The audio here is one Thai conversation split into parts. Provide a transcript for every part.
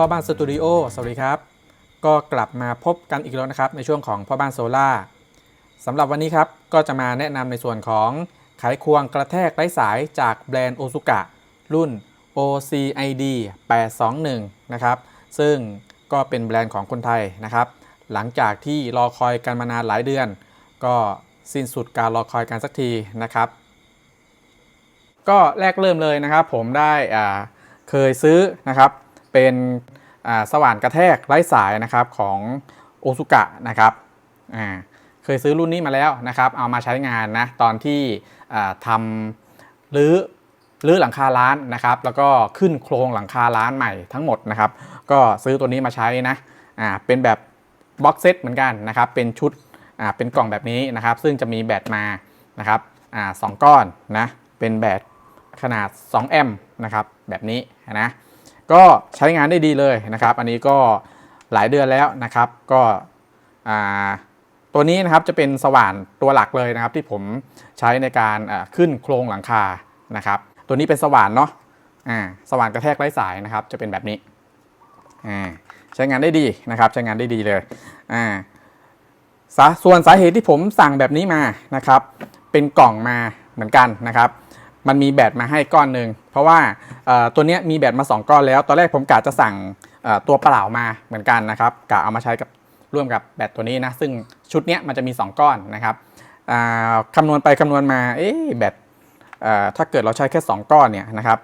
พ่อบ้านสตูดิโอสวัสดีครับ ก็กลับมาพบกันอีกแล้วนะครับในช่วงของพ่อบ้านโซล่าสำหรับวันนี้ครับก็จะมาแนะนำในส่วนของไขควงกระแทกไร้สายจากแบรนด์โอซุกะรุ่น OCID 821 นะครับ ซึ่งก็เป็นแบรนด์ของคนไทยนะครับ หลังจากที่รอคอยกันมานานหลายเดือน ก็สิ้นสุดการรอคอยกันสักทีนะครับ ก็แรกเริ่มเลยนะครับ ผมได้อ่าเคยซื้อนะครับ เป็นสว่านกระแทกไร้สายนะครับของโอซุกะนะครับเคยซื้อรุ่นนี้มาแล้วนะครับเอามาใช้งานนะตอนที่ทำรื้อรื้อหลังคาร้านนะครับ แล้วก็ขึ้นโครงหลังคาร้านใหม่ทั้งหมดนะครับ ก็ซื้อตัวนี้มาใช้นะอ่าเป็นแบบบ็อกเซตเหมือนกันนะครับ เป็นชุดอ่าเป็นกล่องแบบนี้นะครับ ซึ่งจะมีแบตมานะครับอ่าสองก้อนนะเป็นแบตขนาด 2 แอมป์นะครับแบบนี้นะ ก็ใช้งานได้ดีเลยนะครับ อันนี้ก็หลายเดือนแล้วนะครับก็ตัวนี้นะครับจะเป็นสว่านตัวหลักเลยนะครับ ที่ผมใช้ในการขึ้นโครงหลังคานะครับ ตัวนี้เป็นสว่านเนาะสว่านกระแทกไร้สายนะครับ จะเป็นแบบนี้ใช้งานได้ดีนะครับ ใช้งานได้ดีเลยสส่วนสาเหตุที่ผมสั่งแบบนี้มานะครับ เป็นกล่องมาเหมือนกันนะครับ มันมีแบตมาให้ก้อนหนึ่งเพราะว่าตัวนี้มีแบตมา 2 ก้อนแล้ว ตอนแรกผมกะจะสั่งตัวเปล่ามาเหมือนกันนะครับกะเอามาใช้กับร่วมกับแบตตัวนี้นะซึ่งชุดนี้มันจะมี 2 ก้อนนะครับคำนวณไปคำนวณมาเอ๊แบตถ้าเกิดเราใช้แค่ 2 ก้อนเนี่ยนะครับ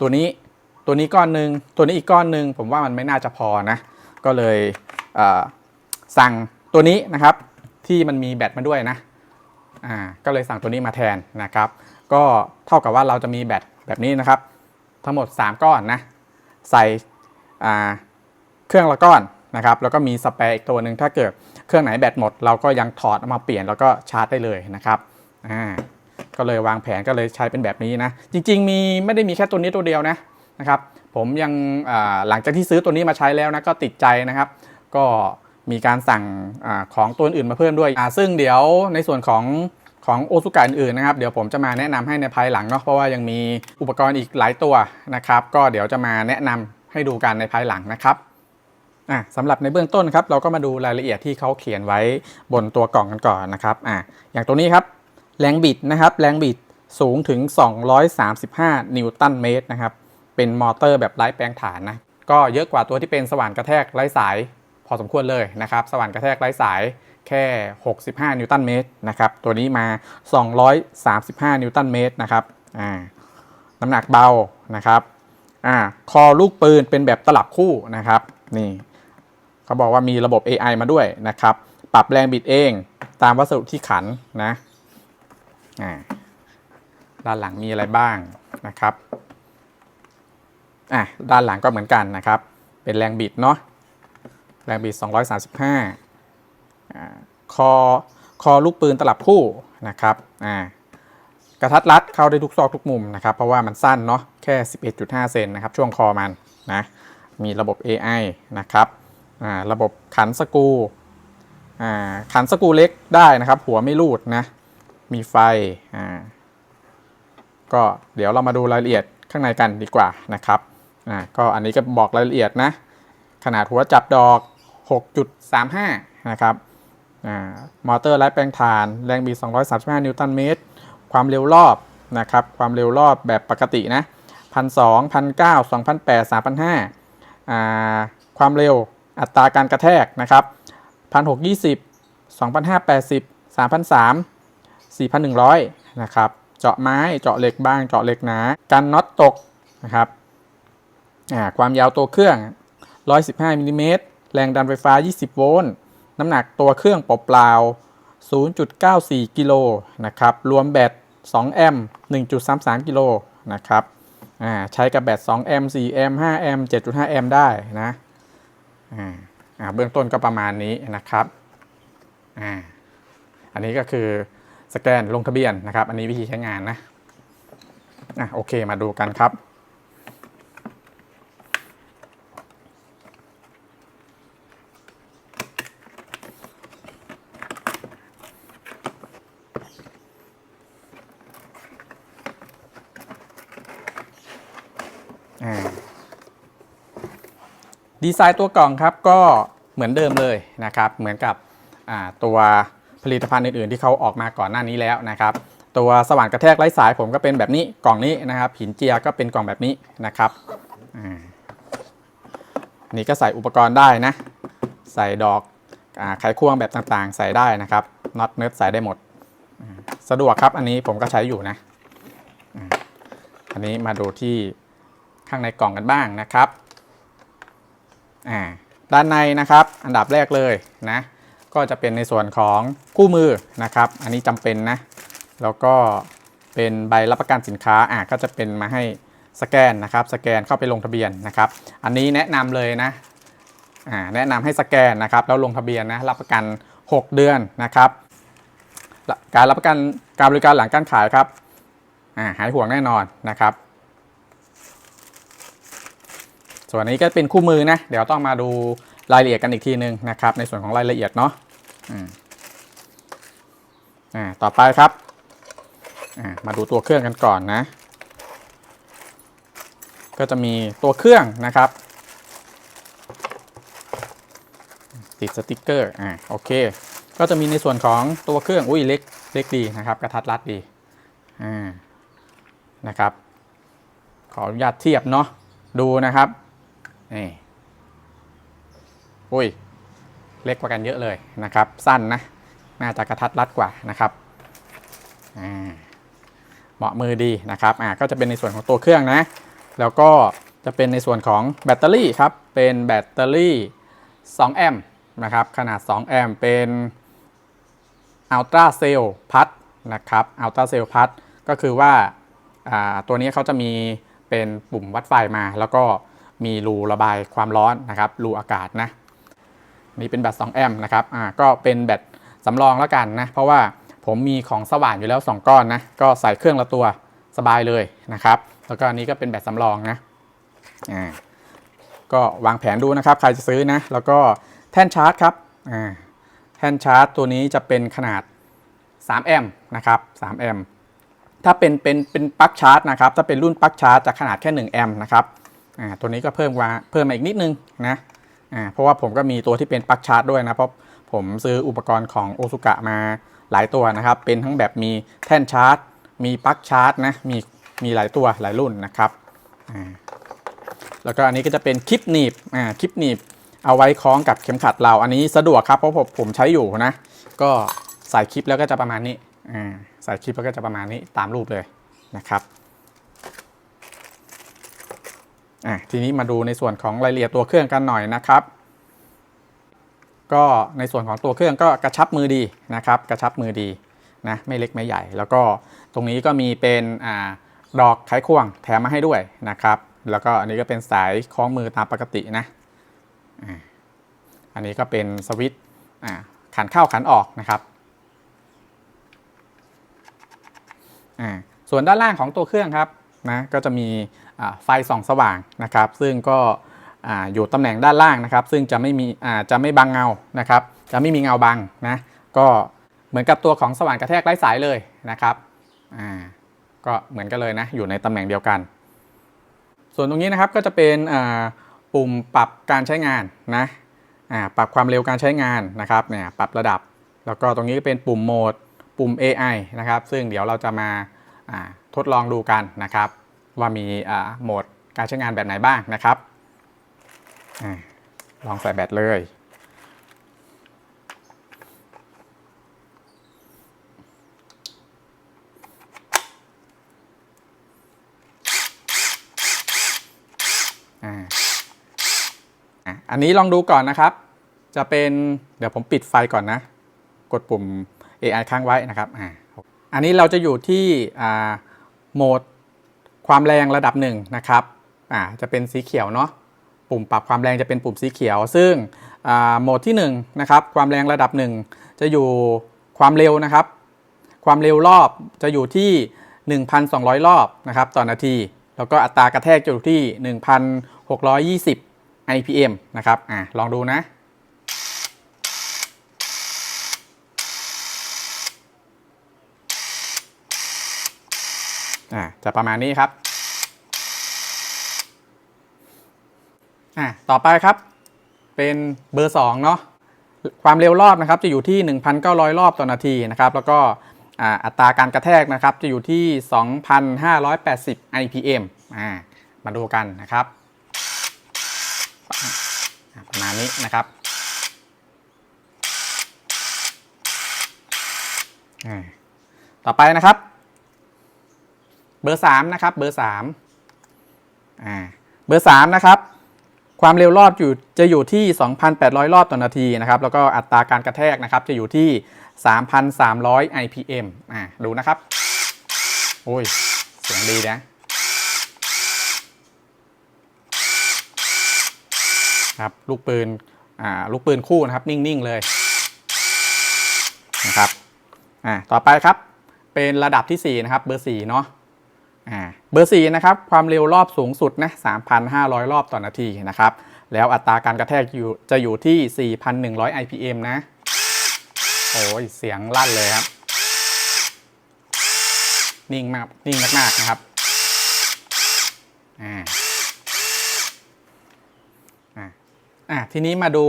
ตัวนี้ตัวนี้ก้อนหนึ่งตัวนี้อีกก้อนหนึ่งผมว่ามันไม่น่าจะพอนะก็เลยเสั่งตัวนี้นะครับที่มันมีแบตมาด้วยนะก็เลยสั่งตัวนี้มาแทนนะครับ ก็เท่ากับว่าเราจะมีแบตแบบนี้นะครับ ทั้งหมด 3 ก้อนนะ ใส่เครื่องละก้อนนะครับ แล้วก็มีสเปรย์อีกตัวหนึ่งถ้าเกิดเครื่องไหนแบตหมด เราก็ยังถอดเอามาเปลี่ยนแล้วก็ชาร์จได้เลยนะครับอ่าก็เลยวางแผนก็เลยใช้เป็นแบบนี้นะ จริง ๆ มีไม่ได้มีแค่ตัวนี้ตัวเดียวนะนะครับ ผมยังหลังจากที่ซื้อตัวนี้มาใช้แล้วนะก็ติดใจนะครับ ก็มีการสั่งอของตัวอื่นมาเพิ่มด้วยอ่าซึ่งเดี๋ยวในส่วนของ ของโอซุกะอื่นๆนะครับ เดี๋ยวผมจะมาแนะนำให้ในภายหลังเนาะเพราะว่ายังมีอุปกรณ์อีกหลายตัวนะครับ ก็เดี๋ยวจะมาแนะนำให้ดูกันในภายหลังนะครับอะสำหรับในเบื้องต้นครับ เราก็มาดูรายละเอียดที่เขาเขียนไว้บนตัวกล่องกันก่อนนะครับอะอย่างตัวนี้ครับแรงบิดนะครับแรงบิดสูงถึง 235 นิวตันเมตรนะครับเป็นมอเตอร์แบบไร้แปลงฐานนะก็เยอะกว่าตัวที่เป็นสว่านกระแทกไร้สาย พอสมควรเลยนะครับสว่านกระแทกไร้สาย แค่ 65 นิวตันเมตรนะครับ ตัวนี้มา 235 นิวตันเมตรนะครับอ่าน้ำหนักเบานะครับอ่าคอลูกปืนเป็นแบบตลับคู่นะครับนี่เขาบอกว่ามีระบบ AI มาด้วยนะครับ ปรับแรงบิดเองตามวัสดุที่ขันนะอ่าด้านหลังมีอะไรบ้างนะครับอะด้านหลังก็เหมือนกันนะครับ เป็นแรงบิดเนาะแรงบิด 235 คอคอลูกปืนตลับคู่นะครับอ่ากระทัดรัดเข้าได้ทุกซอกทุกมุมนะครับเพราะว่ามันสั้นเนาะแค่ 11.5 เซนนะครับช่วงคอมันนะมีระบบ AI นะครับอ่าระบบขันสกูอ่าขันสกูเล็กได้นะครับ หัวไม่รูดนะมีไฟอ่าก็เดี๋ยวเรามาดูรายละเอียดข้างในกันดีกว่านะครับอ่าก็อันนี้ก็บอกรายละเอียดนะขนาดหัวจับดอก 6.35 นะครับ มอเตอร์ไร้แปลงถ่าน แรงบิด235 นิวตันเมตร ความเร็วรอบนะครับ ความเร็วรอบแบบปกตินะ1,200 1,900 2,800 3,500อ่าความเร็วอัตราการกระแทกนะครับ1,620 2,580 3,300 4,100นะครับ เจาะไม้เจาะเหล็กบางเจาะเหล็กหนากันน็อตตกนะครับความยาวตัวเครื่อง115มิลลิเมตรแรงดันไฟฟ้า20โวลต์ น้ำหนักตัวเครื่องเปล่าๆ0.94 กิโลนะครับ รวมแบต 2 แอมป์1.33 กิโลนะครับอ่าใช้กับแบต 2 แอมป์4แอมป์5แอมป์7.5 แอมป์ได้นะอ่าเบื้องต้นก็ประมาณนี้นะครับอ่าอันนี้ก็คือสแกนลงทะเบียนนะครับ อันนี้วิธีใช้งานนะอะโอเคมาดูกันครับ ดีไซน์ตัวกล่องครับก็เหมือนเดิมเลยนะครับ เหมือนกับตัวผลิตภัณฑ์อื่น ๆ ที่เขาออกมาก่อนหน้านี้แล้วนะครับ ตัวสว่านกระแทกไร้สายผมก็เป็นแบบนี้กล่องนี้นะครับหินเจียก็เป็นกล่องแบบนี้นะครับนี่ก็ใส่อุปกรณ์ได้นะ ใส่ดอกไขควงแบบต่างๆ ใส่ได้นะครับน็อตเนิร์ดใส่ได้หมด สะดวกครับอันนี้ผมก็ใช้อยู่นะ อันนี้มาดูที่ข้างในกล่องกันบ้างนะครับ อ่าด้านในนะครับอันดับแรกเลยนะก็จะเป็นในส่วนของคู่มือนะครับ อันนี้จำเป็นนะ แล้วก็เป็นใบรับประกันสินค้าอะก็จะเป็นมาให้สแกนนะครับ สแกนเข้าไปลงทะเบียนนะครับ อันนี้แนะนำเลยนะอ่าแนะนำให้สแกนนะครับแล้วลงทะเบียนนะรับประกัน 6 เดือนนะครับ การรับประกันการบริการหลังการขายครับอ่าหายห่วงแน่นอนนะครับ ส่วนนี้ก็เป็นคู่มือนะ เดี๋ยวต้องมาดูรายละเอียดกันอีกทีนึงนะครับ ในส่วนของรายละเอียดเนาะอ่าต่อไปครับอ่ามาดูตัวเครื่องกันก่อนนะ ก็จะมีตัวเครื่องนะครับ ติดสติกเกอร์อ่าโอเค ก็จะมีในส่วนของตัวเครื่องอุ้ยเล็กเล็กดีนะครับ กระทัดรัดดีอ่านะครับ ขออนุญาตเทียบเนาะดูนะครับ นี่อุ้ย เล็กกว่ากันเยอะเลยนะครับ สั้นนะ น่าจะกระทัดรัดกว่านะครับเหมาะมือดีนะครับอ่าก็จะเป็นในส่วนของตัวเครื่องนะ แล้วก็จะเป็นในส่วนของแบตเตอรี่ครับ เป็นแบตเตอรี่ 2 แอมป์นะครับ ขนาด 2 แอมป์เป็นอัลตราเซลล์พัดนะครับอัลตราเซลล์พัดก็คือว่าอ่าตัวนี้เขาจะมีเป็นปุ่มวัดไฟมาแล้วก็ มีรูระบายความร้อนนะครับรูอากาศนะนี่เป็นแบต2แอมป์นะครับอ่าก็เป็นแบตสำรองแล้วกันนะเพราะว่าผมมีของสว่านอยู่แล้ว 2 ก้อนนะก็ใส่เครื่องละตัวสบายเลยนะครับ แล้วก็อันนี้ก็เป็นแบตสำรองนะอ่าก็วางแผนดูนะครับ ใครจะซื้อนะ แล้วก็แท่นชาร์จครับอ่าแท่นชาร์จตัวนี้จะเป็นขนาด 3 แอมป์นะครับ3แอมป์ถ้าเป็นเป็นเป็นปลั๊กชาร์จนะครับ ถ้าเป็นรุ่นปลั๊กชาร์จจะขนาดแค่ 1 แอมป์นะครับ อ่าตัวนี้ก็เพิ่มมาเพิ่มมาอีกนิดนึงนะอ่าเพราะว่าผมก็มีตัวที่เป็นปลั๊กชาร์จด้วยนะ เพราะผมซื้ออุปกรณ์ของโอซุกะมาหลายตัวนะครับ เป็นทั้งแบบมีแท่นชาร์จ มีปลั๊กชาร์จนะมีมีหลายตัวหลายรุ่นนะครับอ่าแล้วก็อันนี้ก็จะเป็นคลิปหนีบอ่าคลิปหนีบเอาไว้คล้องกับเข็มขัดเราอันนี้สะดวกครับเพราะผมผมใช้อยู่นะ ก็ใส่คลิปแล้วก็จะประมาณนี้อ่าใส่คลิปแล้วก็จะประมาณนี้ตามรูปเลยนะครับ อะทีนี้มาดูในส่วนของรายละเอียดตัวเครื่องกันหน่อยนะครับ ก็ในส่วนของตัวเครื่องก็กระชับมือดีนะครับ กระชับมือดีนะไม่เล็กไม่ใหญ่ แล้วก็ตรงนี้ก็มีเป็นอ่าดอกไขควงแถมมาให้ด้วยนะครับ แล้วก็อันนี้ก็เป็นสายคล้องมือตามปกตินะอันนี้ก็เป็นสวิตช์ขันเข้าขันออกนะครับอ่าส่วนด้านล่างของตัวเครื่องครับ นะก็จะมีไฟส่องสว่างนะครับ ซึ่งก็ออยู่ตำแหน่งด้านล่างนะครับ ซึ่งจะไม่มีจะไม่บังเงานะครับ จะไม่มีเงาบังนะก็เหมือนกับตัวของสว่านกระแทกไร้สายเลยนะครับก็เหมือนกันเลยนะอยู่ในตำแหน่งเดียวกัน ส่วนตรงนี้นะครับก็จะเป็นปุ่มปรับการใช้งานนะปรับความเร็วการใช้งานนะครับเนี่ยปรับระดับ แล้วก็ตรงนี้ก็เป็นปุ่มโหมด ปุ่ม AI นะครับ ซึ่งเดี๋ยวเราจะมา ทดลองดูกันนะครับ ว่ามีโหมดการใช้งานแบบไหนบ้างนะครับอลองใส่แบตเลย อันนี้ลองดูก่อนนะครับ จะเป็นเดี๋ยวผมปิดไฟก่อนนะ กดปุ่ม AI ค้างไว้นะครับอ่าอันนี้เราจะอยู่ที่อ่า โหมดความแรงระดับหนึ่งนะครับอ่าจะเป็นสีเขียวเนาะปุ่มปรับความแรงจะเป็นปุ่มสีเขียว ซึ่งอ่าโหมดที่1นะครับความแรงระดับหนึ่งจะอยู่ความเร็วนะครับ ความเร็วรอบจะอยู่ที่ 1,200 รอบนะครับต่อนาที แล้วก็อัตรากระแทกจะอยู่ที่ 1,620 IPM นะครับอ่าลองดูนะ อ่าจะประมาณนี้ครับอ่าต่อไปครับ เป็นเบอร์2เนาะความเร็วรอบนะครับจะอยู่ที่ 1,900 รอบต่อนาทีนะครับ แล้วก็อ่าอัตราการกระแทกนะครับจะอยู่ที่ 2,580 IPM อ่ามาดูกันนะครับ ประมาณนี้นะครับอ่าต่อไปนะครับ เบอร์3นะครับเบอร์3อ่าเบอร์3นะครับความเร็วรอบอยู่จะอยู่ที่ 2,800 รอบต่อนาทีนะครับ แล้วก็อัตราการกระแทกนะครับจะอยู่ที่ 3,300 IPM อ่าดูนะครับ โอ้ย เสียงดีนะครับ ลูกปืน อ่า ลูกปืนคู่นะครับ นิ่ง ๆ เลยนะครับ อ่า ต่อไปครับ เป็นระดับที่ 4 นะครับ เบอร์ 4 เนาะ เบอร์4นะครับความเร็วรอบสูงสุดนะ3,500 รอบต่อนาทีนะครับแล้วอัตราการกระแทกอยู่จะอยู่ที่ 4,100 IPM นะ โอ้ยเสียงลั่นเลยครับ นิ่งมาก นิ่งมากๆนะครับ อ่า อ่าอ่าทีนี้มาดู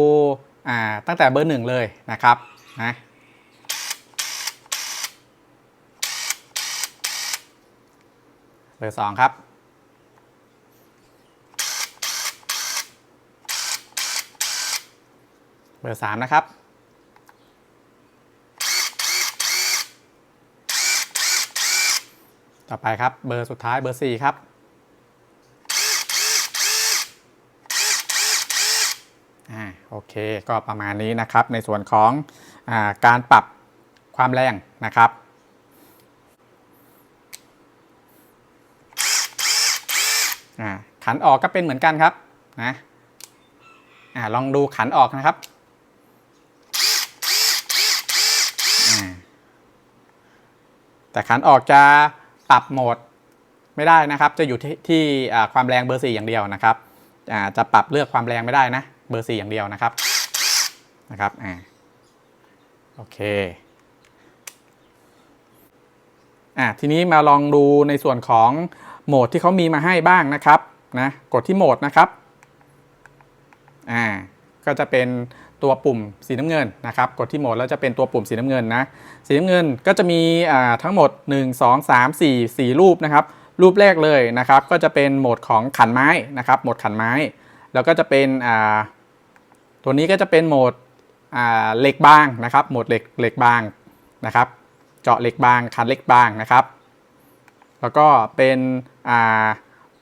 อ่า ตั้งแต่เบอร์หนึ่งเลยนะครับ นะ บอร์สองครับ เบอร์สามนะครับ ต่อไปครับ เบอร์สุดท้ายเบอร์สี่ครับ อ่า โอเค ก็ประมาณนี้นะครับ ในส่วนของอาการปรับความแรงนะครับ อ่าขันออกก็เป็นเหมือนกันครับนะอ่าลองดูขันออกนะครับแต่ขันออกจะปรับโหมดไม่ได้นะครับ จะอยู่ที่ทความแรงเบอร์ 4 อย่างเดียวนะครับจะปรับเลือกความแรงไม่ได้นะเบอร์ 4 อย่างเดียวนะครับนะครับอ่าโอเคอ่าทีนี้มาลองดูในส่วนของ โหมดที่เขามีมาให้บ้างนะครับนะกดที่โหมดนะครับอ่าก็จะเป็นตัวปุ่มสีน้ำเงินนะครับ กดที่โหมดแล้วจะเป็นตัวปุ่มสีน้ำเงินนะสีน้ำเงินก็จะมีอ่าทั้งหมด 1 2 3 4 4 รูปนะครับ รูปแรกเลยนะครับ ก็จะเป็นโหมดของขันไม้นะครับ โหมดขันไม้ แล้วก็จะเป็นอ่าตัวนี้ก็จะเป็นโหมดอ่าเหล็กบางนะครับ โหมดเหล็กเหล็กบางนะครับ เจาะเหล็กบาง ขันเหล็กบางนะครับ แล้วก็เป็น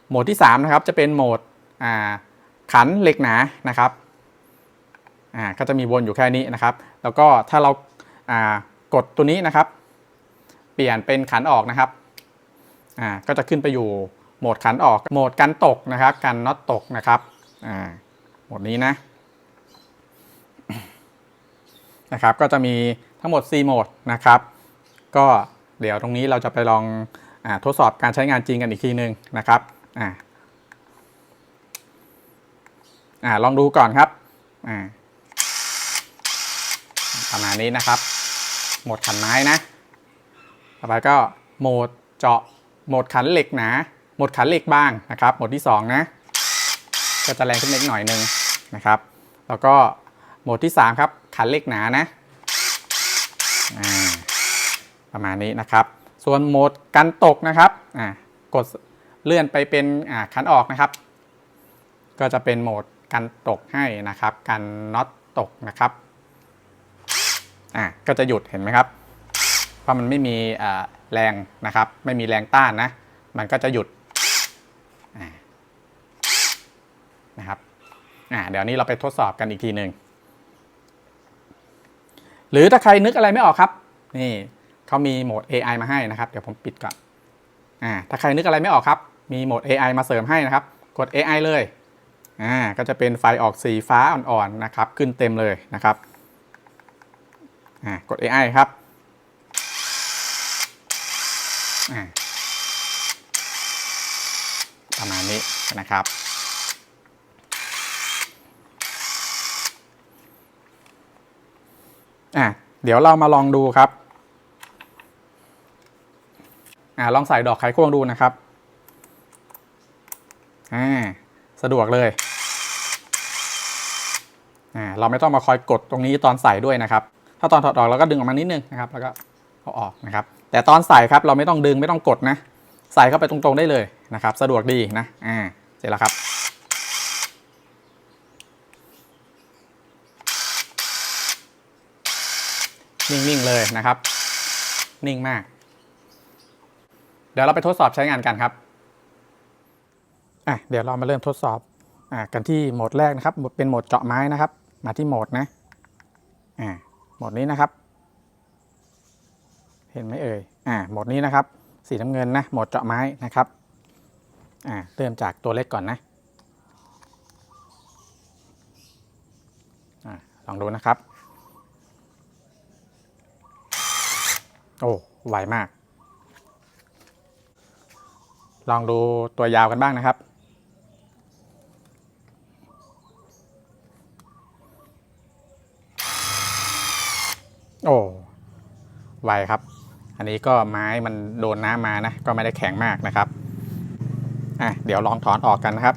โหมดที่3นะครับจะเป็นโหมดขันเหล็กหนานะครับก็จะมีวนอยู่แค่นี้นะครับ แล้วก็ถ้าเราากดตัวนี้นะครับ เปลี่ยนเป็นขันออกนะครับก็จะขึ้นไปอยู่โหมดขันออกโหมดกันตกนะครับกันน็อตตกนะครับโหมดนี้นะนะครับก็จะมีทั้งหมด 4 โหมดนะครับ ก็เดี๋ยวตรงนี้เราจะไปลอง ทดสอบการใช้งานจริงกันอีกทีหนึ่งนะครับอ่าอ่าลองดูก่อนครับอ่าประมาณนี้นะครับ โหมดขันไม้นะ ต่อไปก็โหมดเจาะ โหมดขันเหล็กหนา โหมดขันเหล็กบางนะครับ โหมดที่ 2 นะ ก็จะแรงขึ้นเล็กหน่อยหนึงนะครับ แล้วก็โหมดที่ 3 ครับ ขันเหล็กหนานะอ่าประมาณนี้นะครับ ส่วนโหมดกันตกนะครับอ่ากดเลื่อนไปเป็นอ่าคันออกนะครับ ก็จะเป็นโหมดกันตกให้นะครับกันน็อตตกนะครับอ่าก็จะหยุดเห็นไหมครับ เพราะมันไม่มีอ่าแรงนะครับ ไม่มีแรงต้านนะ มันก็จะหยุดอ่านะครับอ่าเดี๋ยวนี้เราไปทดสอบกันอีกทีหนึ่งหรือถ้าใครนึกอะไรไม่ออกครับ นี่ เขามีโหมด AI มาให้นะครับ เดี๋ยวผมปิดก่อนอ่าถ้าใครนึกอะไรไม่ออกครับ มีโหมด AI มาเสริมให้นะครับ กด AI เลยอ่าก็จะเป็นไฟออกสีฟ้าอ่อนๆนะครับ ขึ้นเต็มเลยนะครับอ่ากด AI ครับอ่าประมาณนี้นะครับอะเดี๋ยวเรามาลองดูครับ อ่าลองใส่ดอกไขควงดูนะครับอ่าสะดวกเลยอ่าเราไม่ต้องมาคอยกดตรงนี้ตอนใส่ด้วยนะครับ ถ้าตอนถอดออกเราก็ดึงออกมานิดนึงนะครับ แล้วก็เอาออกนะครับ แต่ตอนใส่ครับเราไม่ต้องดึงไม่ต้องกดนะ ใส่เข้าไปตรงๆได้เลยนะครับ สะดวกดีนะอ่าเสร็จแล้วครับนิ่งๆเลยนะครับ นิ่งมาก เดี๋ยวเราไปทดสอบใช้งานกันครับอะเดี๋ยวเรามาเริ่มทดสอบอ่ากันที่โหมดแรกนะครับเป็นโหมดเจาะไม้นะครับ มาที่โหมดนะอ่าโหมดนี้นะครับ เห็นไหมเอ่ยอ่าโหมดนี้นะครับ สีน้ำเงินนะโหมดเจาะไม้นะครับอ่าเริ่มจากตัวเล็กก่อนนะอ่าลองดูนะครับ โอ้ไวมาก ลองดูตัวยาวกันบ้างนะครับ โอ้ไวครับ อันนี้ก็ไม้มันโดนน้ำมานะ ก็ไม่ได้แข็งมากนะครับอะเดี๋ยวลองถอนออกกันนะครับ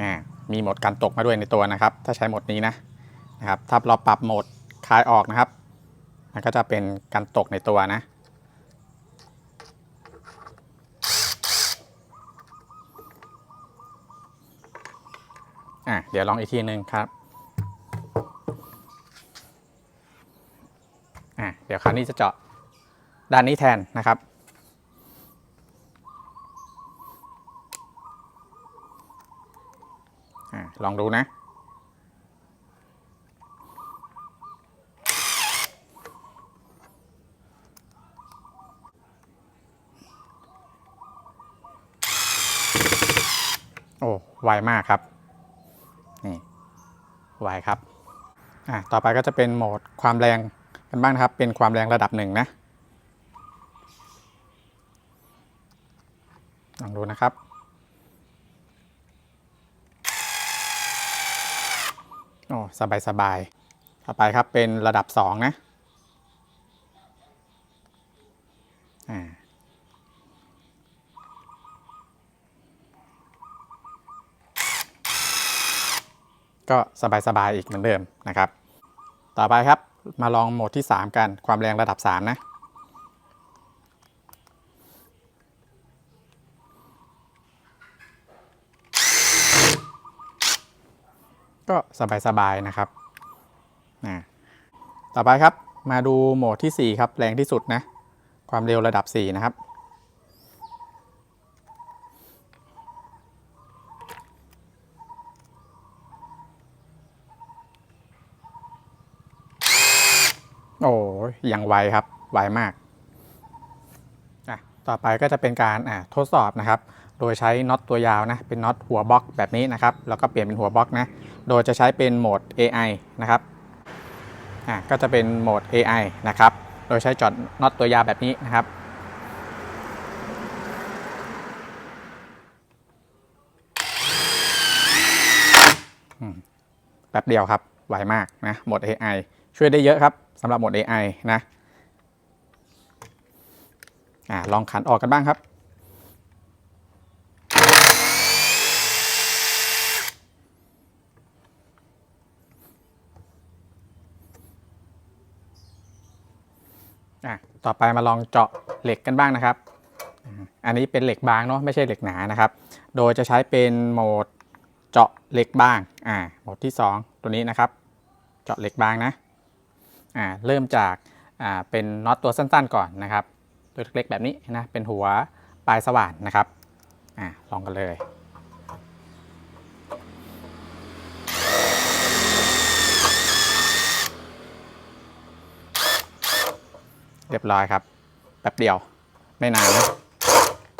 อ่ามีโหมดการตกมาด้วยในตัวนะครับ ถ้าใช้โหมดนี้นะ นะครับถ้าเราปรับโหมดคลายออกนะครับ มันก็จะเป็นการตกในตัวนะ อะเดี๋ยวลองอีกทีหนึ่งครับ อะเดี๋ยวคราวนี้จะเจาะด้านนี้แทนนะครับอะลองดูนะ โอ้ ไวมากครับนี่ไวครับอะต่อไปก็จะเป็นโหมดความแรงกันบ้างครับ เป็นความแรงระดับหนึ่งนะลองดูนะครับโอ้สบายสบายต่อไปครับเป็นระดับ 2 นะ อ่า ก็สบายๆอีกเหมือนเดิมนะครับ ต่อไปครับมาลองโหมดที่ 3 กันความแรงระดับ 3 นะก็สบายๆนะครับอ่าต่อไปครับ มาดูโหมดที่ 4 ครับ แรงที่สุดนะ ความเร็วระดับ 4 นะครับ โอยยังไวครับ ไวมากอะต่อไปก็จะเป็นการทดสอบนะครับ โดยใช้น็อตตัวยาวนะ เป็นน็อตหัวบล็อกแบบนี้นะครับ แล้วก็เปลี่ยนเป็นหัวบล็อกนะ โดยจะใช้เป็นโหมด AI นะครับอะก็จะเป็นโหมด AI นะครับ โดยใช้จอดน็อตตัวยาวแบบนี้นะครับแป๊บเดียวครับ ไวมากนะโหมด AI ช่วยได้เยอะครับ สำหรับโหมด AI นะอ่าลองขันออกกันบ้างครับอะต่อไปมาลองเจาะเหล็กกันบ้างนะครับ อันนี้เป็นเหล็กบางเนาะไม่ใช่เหล็กหนานะครับ โดยจะใช้เป็นโหมดเจาะเหล็กบาง อ่า โหมดที่ 2 ตัวนี้นะครับ เจาะเหล็กบางนะ อ่าเริ่มจากอ่าเป็นน็อตตัวสั้นๆก่อนนะครับ ตัวเล็กๆแบบนี้นะเป็นหัวปลายสว่านนะครับอ่าลองกันเลยเรียบร้อยครับแป๊บเดียวไม่นานนะ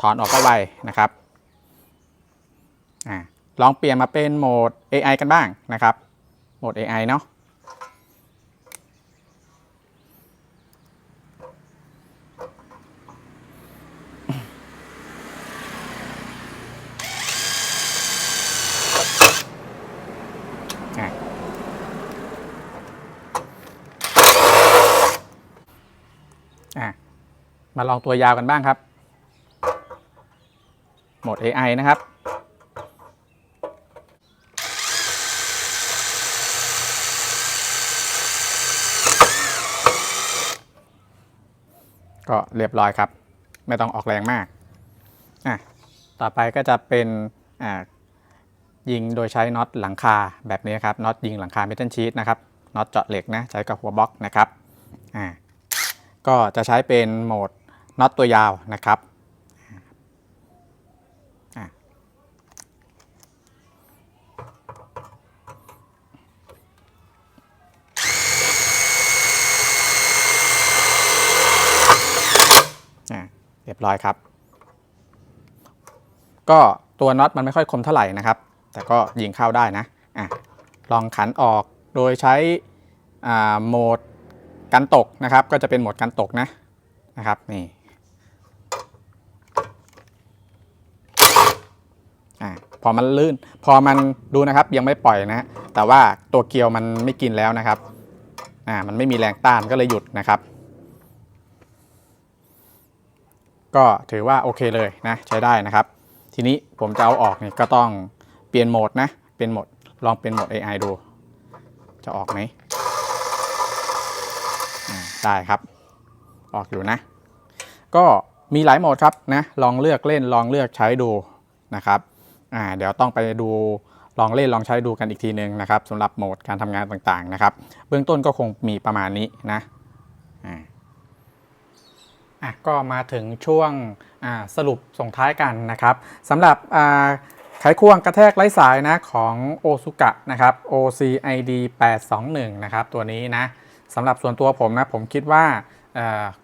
ถอนออกก็ไวนะครับอลองเปลี่ยนมาเป็นโหมด AI กันบ้างนะครับ โหมด AI เนาะอะ มาลองตัวยาวกันบ้างครับ โหมด AI นะครับ ก็เรียบร้อยครับ ไม่ต้องออกแรงมาก อะ ต่อไปก็จะเป็น อ่า ยิงโดยใช้น็อตหลังคาแบบนี้ครับ น็อตยิงหลังคาเมทัลชีตนะครับ น็อตเจาะเหล็กนะ ใช้กับหัวบล็อกนะครับ อ่า ก็จะใช้เป็นโหมด น็อตตัวยาวนะครับเรียบร้อยครับ ก็ตัวน็อตมันไม่ค่อยคมเท่าไหร่นะครับ แต่ก็ยิงเข้าได้นะอะลองขันออกโดยใช้โหมดกันตกนะครับ ก็จะเป็นโหมดกันตกนะนะครับนี่อะ พอมันลื่น พอมันดูนะครับยังไม่ปล่อยนะแต่ว่าตัวเกลียวมันไม่กินแล้วนะครับอ่ามันไม่มีแรงต้านก็เลยหยุดนะครับ ก็ถือว่าโอเคเลยนะใช้ได้นะครับ ทีนี้ผมจะเอาออกเนี่ยก็ต้องเปลี่ยนโหมดนะเปลี่ยนโหมดลองเป็นโหมด AI ดู จะออกไหมได้ครับ ออกอยู่นะ ก็มีหลายโหมดครับนะลองเลือกเล่นลองเลือกใช้ดูนะครับ อ่าเดี๋ยวต้องไปดูลองเล่นลองใช้ดูกันอีกทีหนึ่งนะครับสำหรับโหมดการทำงานต่างๆนะครับ เบื้องต้นก็คงมีประมาณนี้นะอ่าอะก็มาถึงช่วงสรุปส่งท้ายกันนะครับสำหรับไขควงกระแทกไร้สายนะของโอซุกะนะครับ OCID 821นะครับตัวนี้นะสำหรับส่วนตัวผมนะผมคิดว่า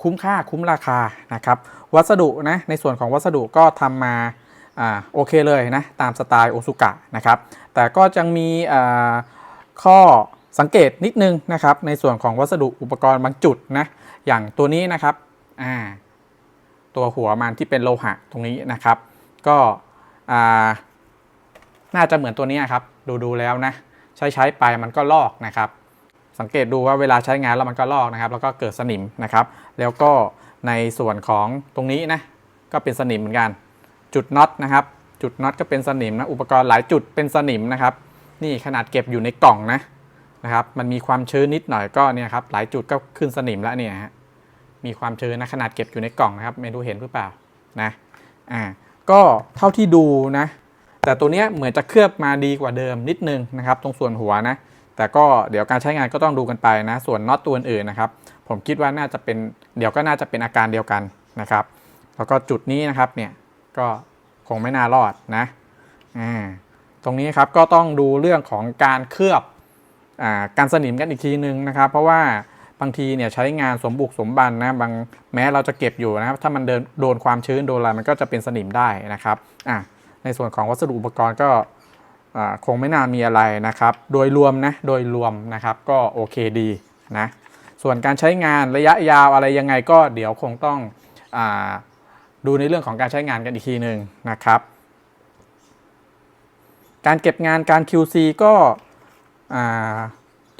คุ้มค่าคุ้มราคานะครับวัสดุนะในส่วนของวัสดุก็ทำมา อ่าโอเคเลยนะตามสไตล์โอซุกะนะครับแต่ก็ยังมีอ่าข้อสังเกตนิดนึงนะครับในส่วนของวัสดุอุปกรณ์บางจุดนะอย่างตัวนี้นะครับอ่าตัวหัวมันที่เป็นโลหะตรงนี้นะครับ ก็อ่าน่าจะเหมือนตัวนี้ครับดูดูแล้วนะใช้ใช้ไปมันก็ลอกนะครับ สังเกตดูว่าเวลาใช้งานแล้วมันก็ลอกนะครับ แล้วก็เกิดสนิมนะครับ แล้วก็ในส่วนของตรงนี้นะก็เป็นสนิมเหมือนกัน จุดน็อตนะครับ จุดน็อตก็เป็นสนิมนะ อุปกรณ์หลายจุดเป็นสนิมนะครับ นี่ขนาดเก็บอยู่ในกล่องนะนะครับ มันมีความชื้นนิดหน่อยก็เนี่ยครับ หลายจุดก็ขึ้นสนิมแล้วเนี่ยฮะ มีความชื้นนะขนาดเก็บอยู่ในกล่องนะครับ ไม่รู้เห็นหรือเปล่านะ อ่า ก็เท่าที่ดูนะ แต่ตัวเนี้ยเหมือนจะเคลือบมาดีกว่าเดิมนิดนึงนะครับ ตรงส่วนหัวนะ แต่ก็เดี๋ยวการใช้งานก็ต้องดูกันไปนะ ส่วนน็อตตัวอื่นนะครับ ผมคิดว่าน่าจะเป็น เดี๋ยวก็น่าจะเป็นอาการเดียวกันนะครับ แล้วก็จุดนี้นะครับเนี่ย ก็คงไม่น่ารอดนะอ่าตรงนี้ครับก็ต้องดูเรื่องของการเคลือบอ่าการสนิมกันอีกทีนึงนะครับ เพราะว่าบางทีเนี่ยใช้งานสมบุกสมบันนะบางแม้เราจะเก็บอยู่นะครับ ถ้ามันเดินโดนความชื้นโดนอะไรมันก็จะเป็นสนิมได้นะครับอะในส่วนของวัสดุอุปกรณ์ก็อ่าคงไม่น่ามีอะไรนะครับ โดยรวมนะโดยรวมนะครับก็โอเคดีนะส่วนการใช้งานระยะยาวอะไรยังไงก็เดี๋ยวคงต้องอ ดูในเรื่องของการใช้งานกันอีกทีหนึ่งนะครับ การเก็บงานการ QC ก็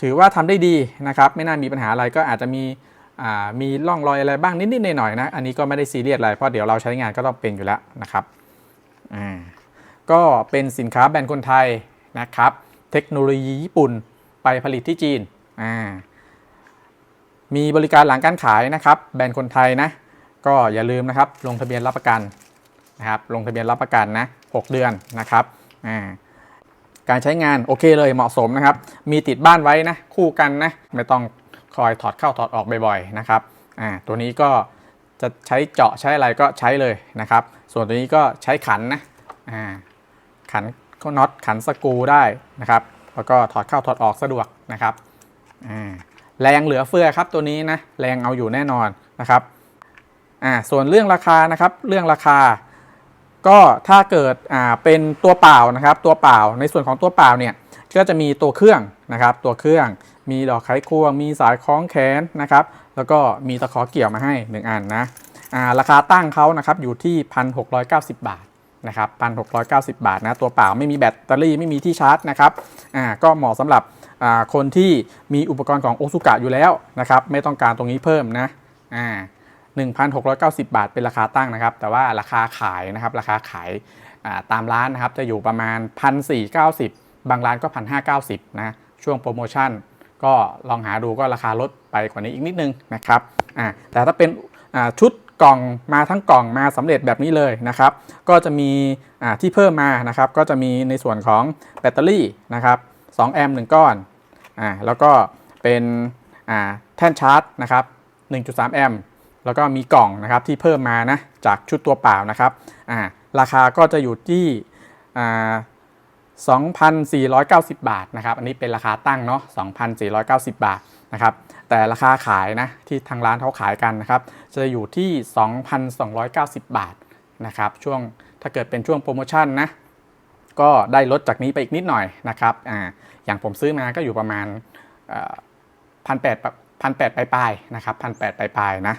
ถือว่าทำได้ดีนะครับ ไม่น่ามีปัญหาอะไรก็อาจจะมีมีร่องรอยอะไรบ้างนิดๆหน่อยๆนะอันนี้ก็ไม่ได้ซีเรียสอะไรเพราะเดี๋ยวเราใช้งานก็ต้องเป็นอยู่แล้วนะครับก็เป็นสินค้าแบรนด์คนไทยนะครับ เทคโนโลยีญี่ปุ่นไปผลิตที่จีนมีบริการหลังการขายนะครับ แบรนด์คนไทยนะ ก็อย่าลืมนะครับลงทะเบียนรับประกันนะครับลงทะเบียนรับประกันนะ6เดือนนะครับอ่าการใช้งานโอเคเลยเหมาะสมนะครับ มีติดบ้านไว้นะคู่กันนะไม่ต้องคอยถอดเข้าถอดออกบ่อยๆนะครับอ่าตัวนี้ก็จะใช้เจาะใช้อะไรก็ใช้เลยนะครับ ส่วนตัวนี้ก็ใช้ขันนะอ่าขันก็น็อตขันสกูได้นะครับ แล้วก็ถอดเข้าถอดออกสะดวกนะครับอ่าแรงเหลือเฟือครับตัวนี้นะแรงเอาอยู่แน่นอนนะครับ อ่าส่วนเรื่องราคานะครับเรื่องราคา ก็ถ้าเกิดอ่าเป็นตัวเปล่านะครับตัวเปล่าในส่วนของตัวเปล่าเนี่ยก็จะมีตัวเครื่องนะครับตัวเครื่องมีดอกไขควง มีสายคล้องแขนนะครับแล้วก็มีตะขอเกี่ยวมาให้ 1 อันนะอ่าราคาตั้งเขานะครับอยู่ที่ 1,690 บาทนะครับ1,690 บาทนะตัวเปล่าไม่มีแบตเตอรี่ไม่มีที่ชาร์จนะครับอ่าก็เหมาะสำหรับอ่าคนที่มีอุปกรณ์ของโอซุกะอยู่แล้วนะครับไม่ต้องการตรงนี้เพิ่มนะอ่า 1,690 บาท เป็นราคาตั้งนะครับ แต่ว่าราคาขายนะครับ ราคาขายาตามร้านนะครับ จะอยู่ประมาณ 1,490 บางร้านก็ 1,590 นะ ช่วงโปรโมชั่น ก็ลองหาดูก็ราคาลดไปกว่านี้อีกนิดนึงนะครับ แต่ถ้าเป็นชุดกล่องมาทั้งกล่องมาสำเร็จแบบนี้เลยนะครับ ก็จะมีที่เพิ่มมานะครับ ก็จะมีในส่วนของแบตเตอรี่นะครับ2แอมป์1ก้อนอ่าแล้วก็เป็นแท่นชาร์จนะครับ1.3 แอมป์ แล้วก็มีกล่องนะครับที่เพิ่มมานะจากชุดตัวเปล่านะครับอ่าราคาก็จะอยู่ที่อ่า2,490 บาทนะครับ อันนี้เป็นราคาตั้งเนาะ 2,490 บาทนะครับ แต่ราคาขายนะที่ทางร้านเขาขายกันนะครับ จะอยู่ที่ 2,290 บาทนะครับ ช่วงถ้าเกิดเป็นช่วงโปรโมชั่นนะ ก็ได้ลดจากนี้ไปอีกนิดหน่อยนะครับ อ่า อย่างผมซื้อมาก็อยู่ประมาณพันแปดพันแปดปลายๆนะครับพันแปดปลายๆนะ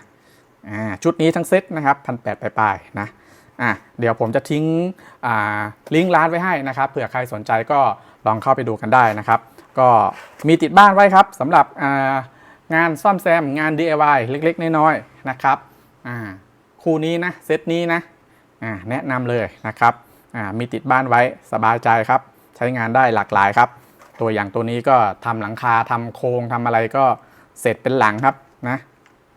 อ่าชุดนี้ทั้งเซ็ตนะครับพันแปดปลายๆนะอะเดี๋ยวผมจะทิ้งลิงก์ร้านไว้ให้นะครับเผื่อใครสนใจก็ลองเข้าไปดูกันได้นะครับ ก็มีติดบ้านไว้ครับสำหรับงานซ่อมแซมงาน DIY เล็กๆ น้อยๆนะครับคู่นี้นะเซตนี้นะแนะนำเลยนะครับมีติดบ้านไว้สบายใจครับ ใช้งานได้หลากหลายครับ ตัวอย่างตัวนี้ก็ทำหลังคาทำโครงทำอะไรก็เสร็จเป็นหลังครับนะ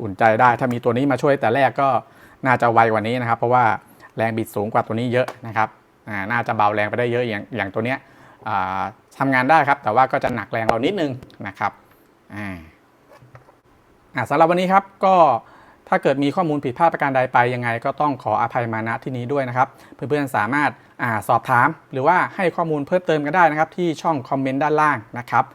อุ่นใจได้ ถ้ามีตัวนี้มาช่วยแต่แรกก็น่าจะไวกว่านี้นะครับ เพราะว่าแรงบิดสูงกว่าตัวนี้เยอะนะครับน่าจะเบาแรงไปได้เยอะอย่างอย่างตัวเนี้ยอ่าทำงานได้ครับ แต่ว่าก็จะหนักแรงเรานิดนึงนะครับสำหรับวันนี้ครับก็ถ้าเกิดมีข้อมูลผิดพลาดประการใดไปยังไง ก็ต้องขออภัยมาณที่นี้ด้วยนะครับ เพื่อนๆสามารถอาสอบถาม หรือว่าให้ข้อมูลเพิ่มเติมกันได้นะครับ ที่ช่องคอมเมนต์ด้านล่างนะครับ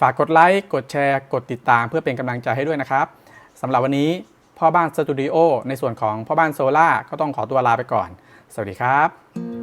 ฝากกดไลค์ กดแชร์ กดติดตามเพื่อเป็นกำลังใจให้ด้วยนะครับสำหรับวันนี้พ่อบ้านสตูดิโอในส่วนของพ่อบ้านโซล่าก็ต้องขอตัวลาไปก่อน สวัสดีครับ